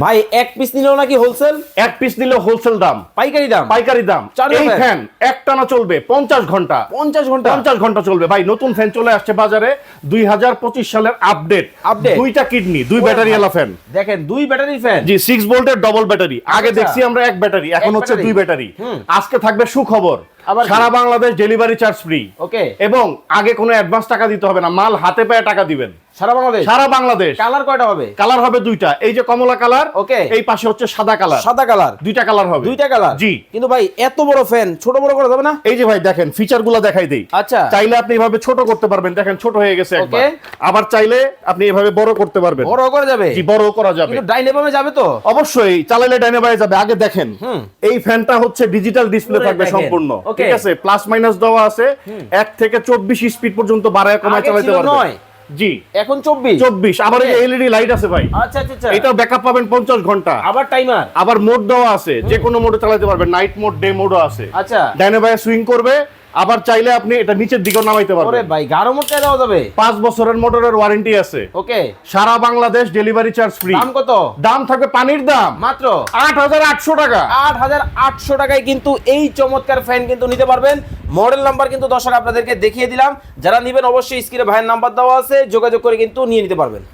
ভাই এক পিস নিলেও নাকি হোলসেল এক পিস নিলে হোলসেল দাম। পাইকারি দাম? পাইকারি দাম। এই ফ্যান। একটানা চলবে পঞ্চাশ ঘণ্টা। পঞ্চাশ ঘণ্টা? পঞ্চাশ ঘণ্টা চলবে। ভাই নতুন ফ্যান চলে আসছে বাজারে দুই হাজার পঁচিশ সালের আপডেট আপডেট দুইটা কিডনি দুই ব্যাটারি এলা ফ্যান দেখেন দুই ব্যাটারি ফ্যান জি সিক্স ভোল্টের ডবল ব্যাটারি আগে আচ্ছা। দেখছি আমরা এক ব্যাটারি এখন হচ্ছে দুই ব্যাটারি আজকে থাকবে সুখবর। সারা Bangladesh delivery charge free okay এবং আগে কোনো অ্যাডভান্স টাকা দিতে হবে না মাল হাতে পায়ে টাকা দিবেন। সারা বাংলাদেশ? সারা বাংলাদেশ। কালার কয়টা হবে? কালার হবে দুইটা। এই যে কমলা কালার Okay. এই পাশে হচ্ছে সাদা কালার। সাদা কালার। দুইটা কালার হবে। দুইটা কালার? জি। কিন্তু ভাই এত বড় ফ্যান ছোট বড় করা যাবে না? এই যে ভাই দেখেন দেখাই দেই। আচ্ছা। চাইলে আপনি এভাবে ছোট করতে পারবেন। দেখেন ছোট হয়ে গেছে একবার। আবার চাইলে আপনি এভাবে বড় করতে পারবেন। বড় করা যাবে? জি বড় করা যাবে। কিন্তু ডাইনেবামে যাবে তো? অবশ্যই চালাইলে ডাইনে যাবে। আগে দেখেন হুম। এই ফ্যানটা হচ্ছে ডিজিটাল ডিসপ্লে থাকবে সম্পূর্ণ। ঠিক আছে? প্লাস মাইনাস দেওয়া আছে। এক থেকে চব্বিশ স্পিড পর্যন্ত বাড়ায় কমায় চালাতে নয়। জি। এখন চব্বিশ? চব্বিশ। আবার এই. এলইডি লাইট আছে ভাই। আচ্ছা আচ্ছা আচ্ছা। এটা ব্যাকআপ পাবেন পঞ্চাশ ঘণ্টা। আবার টাইমার আবার মোড দেওয়া আছে। যে কোনো মোডে চালাতে পারবেন। নাইট মোড ডে মোডও আছে। আচ্ছা। ডাইনে বাইরে সুইং করবে। আবার চাইলে আপনি এটা নিচের দিকেও নামাইতে ওরে ভাই গারো মোটটা দেওয়া যাবে। পাঁচ বছরের মোটরের ওয়ারেন্টি আছে। ওকে। সারা বাংলাদেশ ডেলিভারি চার্জ ফ্রি দাম কত? দাম থাকবে পানির দাম। মাত্র? আট হাজার আটশো টাকা। আট হাজার আটশো টাকায় কিন্তু এই চমৎকার ফ্যান কিন্তু নিতে পারবেন। মডেল নাম্বার কিন্তু দর্শক আপনাদেরকে দেখিয়ে দিলাম। যারা নেবেন অবশ্যই স্ক্রিনে ভাইয়ের নাম্বার দেওয়া আছে। যোগাযোগ করে কিন্তু নিয়ে নিতে পারবেন।